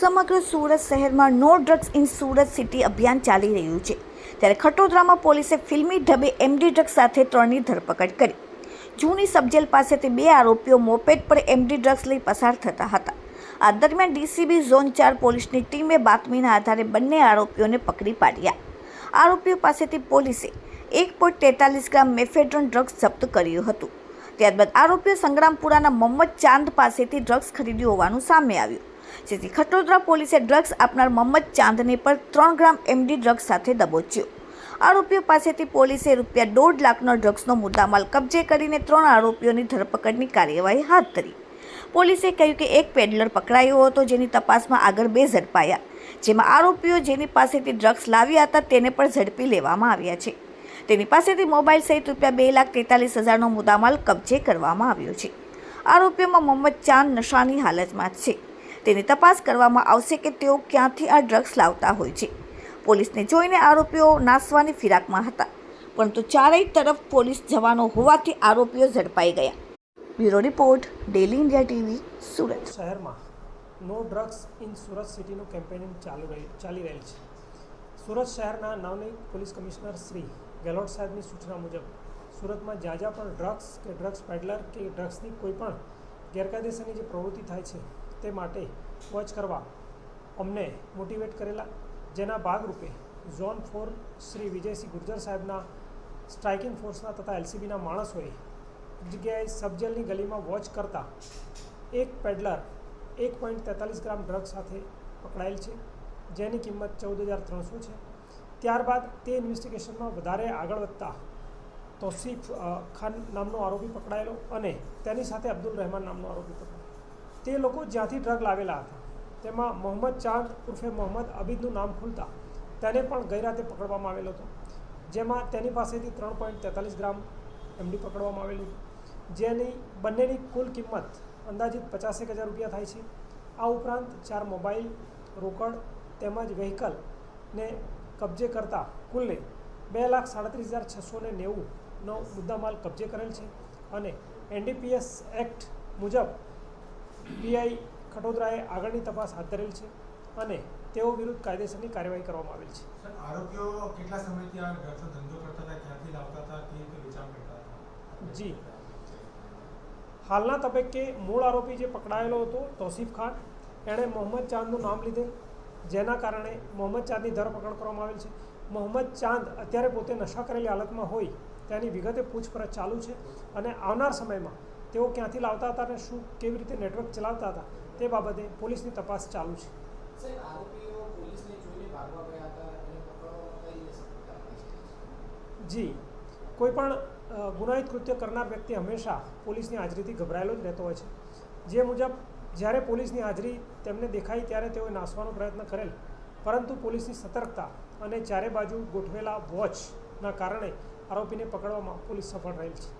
સમગ્ર સુરત શહેરમાં no drugs in Surat city અભિયાન ચાલી રહ્યું છે. ત્યારે ખટોદરામાં પોલીસે ફિલ્મી ઢબે એમડી ડ્રગ્સ સાથે ત્રણની ધરપકડ કરી. જૂની સબજેલ પાસેથી બે આરોપીઓ મોપેડ પર એમડી ડ્રગ્સ લઈ પસાર થતા હતા. આ દરમિયાન ડીસીબી ઝોન ચાર પોલીસની ટીમે બાતમીના આધારે બંને આરોપીઓને પકડી પાડ્યા. આરોપીઓ પાસેથી પોલીસે એક પોઈન્ટ તેતાલીસ ગ્રામ મેફેડ્રોન ડ્રગ્સ જપ્ત કર્યું હતું. ત્યારબાદ આરોપીઓ સંગ્રામપુરાના મોહમ્મદ ચાંદ પાસેથી ડ્રગ્સ ખરીદ્યું હોવાનું સામે આવ્યું. જેથી ખટોદરા પોલીસે ડ્રગ્સ આપનાર મોહમ્મદ ચાંદને પર ત્રણ ગ્રામ એમડી ડ્રગ્સ સાથે દબોચ્યો. આરોપીઓ પાસેથી પોલીસે રૂપિયા દોઢ લાખનો ડ્રગ્સનો મુદ્દામાલ કબજે કરીને ત્રણ આરોપીઓની ધરપકડની કાર્યવાહી હાથ ધરી. પોલીસે કહ્યું કે એક પેડલર પકડાયો હતો જેની તપાસમાં આગળ બે ઝડપાયા, જેમાં આરોપીઓ જેની પાસેથી ડ્રગ્સ લાવ્યા હતા તેને પણ ઝડપી લેવામાં આવ્યા છે. તેની પાસેથી મોબાઈલ સહિત રૂપિયા બે લાખ તેતાલીસ હજારનો મુદ્દામાલ કબજે કરવામાં આવ્યો છે. આરોપીઓમાં મોહમ્મદ ચાંદ નશાની હાલતમાં છે. તેની તપાસ કરવામાં આવશે કે તેઓ ક્યાંથી આ ડ્રગ્સ લાવતા હોય છે. પોલીસને જોઈને આરોપીઓ નાસવાની ફિરાકમાં હતા, પરંતુ ચારેય તરફ પોલીસ જવાનો હોવાથી આરોપીઓ ઝડપાઈ ગયા. Bureau report, daily India TV, Surat. શહેરમાં નો ડ્રગ્સ ઇન સુરત સિટીનું કેમ્પેનિંગ ચાલુ ચાલી રહેલ છે. સુરત શહેરના નવનીત પોલીસ કમિશનર શ્રી ગેહલોત સાહેબની સૂચના મુજબ, સુરતમાં જ્યાં જ્યાં પણ ડ્રગ્સ કે ડ્રગ્સ પેડલર કે ડ્રગ્સની કોઈ પણ ગેરકાયદેસરની જે પ્રવૃત્તિ થાય છે, તે માટે વોચ કરવા અમને મોટિવેટ કરેલા. જેના ભાગરૂપે ઝોન ફોર શ્રી વિજયસિંહ ગુર્જર સાહેબના સ્ટ્રાઇકિંગ ફોર્સના તથા એલસીબીના માણસોએ જગ્યાએ સબજેલની ગલીમાં વોચ કરતા એક પેડલર એક પોઈન્ટ તેતાલીસ ગ્રામ ડ્રગ સાથે પકડાયેલ છે. જેની કિંમત ચૌદ હજાર ત્રણસો છે. ત્યારબાદ તે ઇન્વેસ્ટિગેશનમાં વધારે આગળ વધતા તોસીફ ખાન નામનો આરોપી પકડાયેલો અને તેની સાથે અબ્દુલ રહેમાન નામનો આરોપી પકડાયો. તે લોકો જ્યાંથી ડ્રગ લાવેલા હતા, તેમાં મોહમ્મદ ચાંદ ઉર્ફે મોહમ્મદ અબીદનું નામ ખુલતા તેને પણ ગઈ રાતે પકડવામાં આવેલો હતો. જેમાં તેની પાસેથી ત્રણ પોઈન્ટ તેતાલીસ ગ્રામ એમડી પકડવામાં આવેલી જેની બંનેની કુલ કિંમત અંદાજિત પચાસેક હજાર રૂપિયા થાય છે. આ ઉપરાંત ચાર મોબાઈલ રોકડ તેમજ વ્હીકલ ને કબજે કરતા કુલ્લે બે લાખ સાડત્રીસ હજાર છસો ને નેવુંનો મુદ્દામાલ કબજે કરેલ છે અને એનડીપીએસ એક્ટ મુજબ પીઆઈ ખટોદરાએ આગળની તપાસ હાથ ધરેલ છે અને તેઓ વિરુદ્ધ કાયદેસરની કાર્યવાહી કરવામાં આવેલ છે. આરોપીઓ કેટલા સમયથી આ ડ્રગ્સનો ધંધો કરતા હતા ક્યાંથી લાવતા હતા કેવી રીતે વેચાણ કરતા હતા? જી. હાલના તબક્કે મૂળ આરોપી જે પકડાયેલો હતો તોસીફ ખાન એણે મોહમ્મદ ચાંદનું નામ લીધેલ જેના કારણે મોહમ્મદ ચાંદની ધરપકડ કરવામાં આવેલ છે. મોહમ્મદ ચાંદ અત્યારે પોતે નશા કરેલી હાલતમાં હોય તેની વિગતે પૂછપરછ ચાલુ છે અને આવનાર સમયમાં તેઓ ક્યાંથી લાવતા હતા અને શું કેવી રીતે નેટવર્ક ચલાવતા હતા તે બાબતે પોલીસની તપાસ ચાલુ છે? જી કોઈપણ ગુનાહિત કૃત્ય કરનાર વ્યક્તિ હંમેશા પોલીસની હાજરીથી ગભરાયેલો જ રહેતો હોય છે. જે મુજબ જ્યારે પોલીસની હાજરી તેમને દેખાઈ ત્યારે તેઓએ નાસવાનો પ્રયત્ન કરેલ. પરંતુ પોલીસની સતર્કતા અને ચારે બાજુ ગોઠવેલા વોચના કારણે આરોપીને પકડવામાં પોલીસ સફળ રહેલ છે.